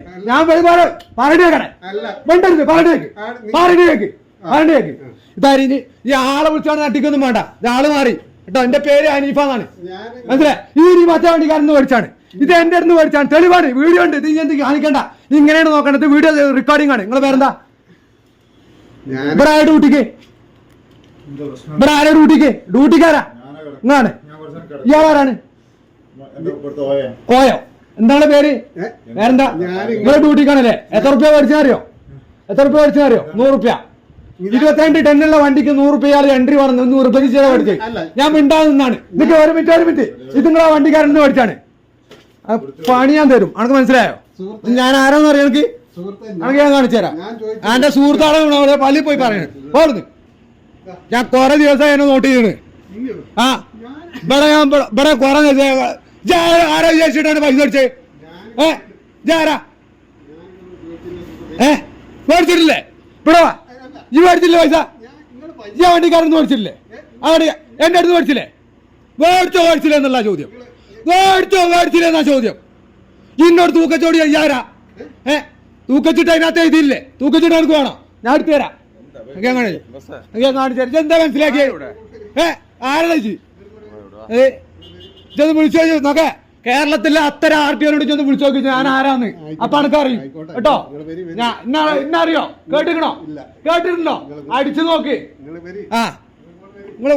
ഞാൻ പറഞ്ഞേക്കണേ അല്ല. വേണ്ടരുത് നീ- പറഞ്ഞേക്ക് പറഞ്ഞേക്ക് ഇതാരിന് ഈ ആളെ വിളിച്ചാണ് നട്ടിക്കൊന്നും വേണ്ട. ഇതാൾ ആൾ മാറി. കേട്ടോ എന്റെ പേര് ഹനീഫ എന്നാണ് ഞാൻ മനസ്സിലായി? ഈ ഒരു മറ്റേ വണ്ടിക്കാരൻ മേടിച്ചാണ്. ഇത് എന്റെ അടുത്ത് മേടിച്ചാണ്. തെളിവാണ്. വീഡിയോ ഉണ്ട്. ഇത് എന്ത് കാണിക്കണ്ട. ഇങ്ങനെയാണ് നോക്കേണ്ടത്. വീഡിയോ റെക്കോർഡിംഗ് ആണ്. നിങ്ങൾ പേരെന്താ? ഞാൻ ഇവിടെ ആരുടെ ഡ്യൂട്ടിക്ക്? ഇവിടെ ആരുടെ ഡ്യൂട്ടിക്ക്? ഡ്യൂട്ടിക്കാരാ? ഇങ്ങാണ്. ഇയാളാരാണ്? കോയോ എന്താണ് പേര്? വേറെന്താ? നിങ്ങളെ ഡ്യൂട്ടി കാണല്ലേ എത്ര റുപ്യ മേടിച്ചാറിയോ എത്ര റുപ്യ മേടിച്ചാറിയോ നൂറ് റുപ്യ. ഇരുപത്തിരണ്ട് ടെന്നുള്ള വണ്ടിക്ക് നൂറ് റുപ്യ എൻട്രി പറഞ്ഞു നൂറ് റുപ്യ ചെയ്താ മേടിച്ചേ. ഞാൻ മിണ്ടാതെ നിന്നാണ്. നിനക്ക് ഒരു മിനിറ്റ് ഒരു മിനിറ്റ്. ഇത് നിങ്ങളെ വണ്ടിക്കാരൻ മേടിച്ചാണ്. പണി ഞാൻ തരും. അനക്ക് മനസ്സിലായോ? ഞാൻ ആരാന്ന് അറിയാം എനിക്ക് അനക്ക് ഞാൻ കാണിച്ചു തരാം. എന്റെ സുഹൃത്താണ് പള്ളി പള്ളിയിൽ പോയി പറയുന്നത് ഓർന്ന് ഞാൻ കുറെ ദിവസം എന്നെ നോട്ട് ചെയ്യണ് ആ ഇവിടെ ഞാൻ ഇവിടെ കുറെ ഇജ്ജ് ആരാ- വിചാരിച്ചിട്ടാണ് പൈസ മേടിച്ചേ? ഏ? ജാരാ ഏ? മേടിച്ചിട്ടില്ലേ? ഇവിടെ വാ. ഈ മേടിച്ചില്ലേ പൈസ? ഈ വണ്ടിക്കാരൻ മേടിച്ചില്ലേ ആ വണ്ടി എന്റെ അടുത്ത് മേടിച്ചില്ലേ? മേടിച്ചോ മേടിച്ചില്ല എന്നുള്ള ചോദ്യം. മേടിച്ചോ മേടിച്ചില്ല എന്നാ ചോദ്യം. ഇന്നോട് തൂക്കച്ചോടി ആരാ ഏ? തൂക്കച്ചിട്ട് അതിനകത്ത് എഴുതിയില്ലേ? തൂക്കച്ചിട്ട് എനിക്ക് വേണോ? ഞാൻ എടുത്തു തരാം. കാണിച്ചു എന്താ മനസ്സിലാക്കിയേ? ഏ? ആരാ ഏ? ഇതൊന്ന് വിളിച്ചു നോക്കി കേരളത്തിലെ അത്തരം ആർ ടി ഒനോട് ചെന്ന് വിളിച്ചു നോക്കി ഞാൻ ആരാന്ന്. അപ്പൊ അനക്കറിയും അറിയും. കേട്ടോ? ഇന്നറിയോ? കേട്ടിക്കണോ ഇല്ല. കേട്ടിട്ടുണ്ടോ? അടിച്ചു നോക്ക്. ആ. നിങ്ങൾ